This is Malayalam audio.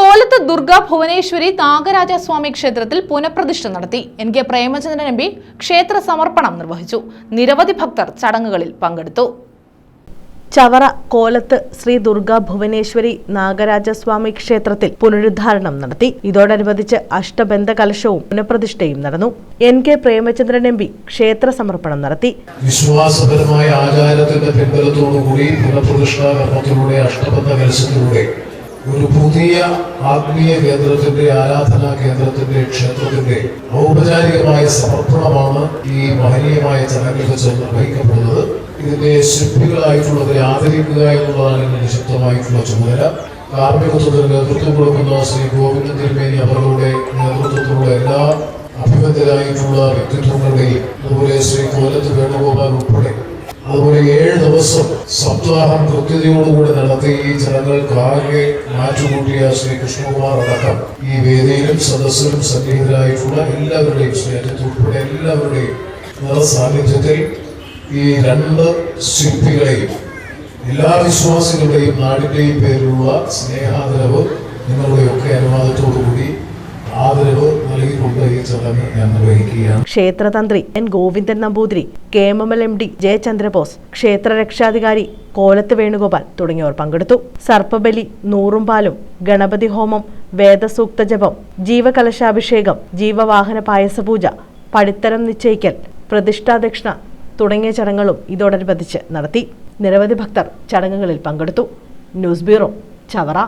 കോലത്ത് ദുർഗ ഭുവനേശ്വരി നാഗരാജസ്വാമി ക്ഷേത്രത്തിൽ പുനഃപ്രതിഷ്ഠ നടത്തി. N K Premachandran M P ക്ഷേത്ര സമർപ്പണം നിർവഹിച്ചു. നിരവധി ഭക്തർ ചടങ്ങുകളിൽ പങ്കെടുത്തു. ചവറ കോലത്ത് ശ്രീ ദുർഗ ഭുവനേശ്വരി നാഗരാജസ്വാമി ക്ഷേത്രത്തിൽ പുനരുദ്ധാരണം നടത്തി. ഇതോടനുബന്ധിച്ച് അഷ്ടബന്ധ കലശവും പുനഃപ്രതിഷ്ഠയും നടന്നു. N K Premachandran M P ക്ഷേത്ര സമർപ്പണം നടത്തി. വിശ്വാസപരമായ ആചാരത്തിന്റെ പിൻബലത്തോടുകൂടി പുനഃപ്രതിഷ്ഠാ കർമ്മത്തിലൂടെ അഷ്ടബന്ധ കലശത്തിലൂടെ ഒരു പുതിയ ആത്മീയ കേന്ദ്രത്തിന്റെ ആരാധനാ കേന്ദ്രത്തിന്റെ ക്ഷേത്രത്തിന്റെ ഔപചാരികമായ സമർപ്പണമാണ് ഈ മഹനീയമായ ചടങ്ങിൽ വെച്ച് നിർവഹിക്കപ്പെടുന്നത്. ഇതിന്റെ ശില്പികളായിട്ടുള്ളവരെ ആദരിക്കുക എന്നുള്ളതാണ് ഇതിന്റെ ശക്തമായിട്ടുള്ള ചുമതല. കാർമ്മികത്വത്തിന് നേതൃത്വം കൊടുക്കുന്ന ശ്രീ ഗോവിന്ദൻ തിരുമേനി അവരുടെ നേതൃത്വത്തിലുള്ള എല്ലാ അഭിമതരായിട്ടുള്ള വ്യക്തിത്വങ്ങളുടെയും അതുപോലെ ശ്രീ കോലത്ത് വേണുഗോപാൽ ഉൾപ്പെടെ അതുപോലെ ഏഴ് ദിവസം സപ്താഹം കൃത്യതയോടുകൂടി നടത്തി ഈ ജനങ്ങൾക്കാകെ മാറ്റുകൂട്ടിയ ശ്രീ കൃഷ്ണകുമാർ അടക്കം. ഈ വേദിയിലും സദസ്സിലും സന്നിഹിതരായിട്ടുള്ള എല്ലാവരുടെയും സ്നേഹത്തിൽ ഉൾപ്പെടെ എല്ലാവരുടെയും നിറസാന്നിധ്യത്തിൽ ഈ രണ്ട് ശില്പികളെയും എല്ലാ വിശ്വാസികളുടെയും നാടിന്റെയും പേരിലുള്ള സ്നേഹാദരവ് നിങ്ങളുടെയൊക്കെ അനുവാദത്തോടുകൂടി ആദരവ് ക്ഷേത്രതന്ത്രി N Govindan Namboothiri K M M L M D Jayachandrabose ക്ഷേത്ര രക്ഷാധികാരി കോലത്ത് വേണുഗോപാൽ തുടങ്ങിയവർ പങ്കെടുത്തു. സർപ്പബലി നൂറുംപാലും ഗണപതി ഹോമം വേദസൂക്ത ജപം ജീവകലശാഭിഷേകം ജീവവാഹന പായസപൂജ പടിത്തരം നിശ്ചയിക്കൽ പ്രതിഷ്ഠാദക്ഷിണ തുടങ്ങിയ ചടങ്ങുകളും ഇതോടനുബന്ധിച്ച് നടത്തി. നിരവധി ഭക്തർ ചടങ്ങുകളിൽ പങ്കെടുത്തു. News bureau Chavara.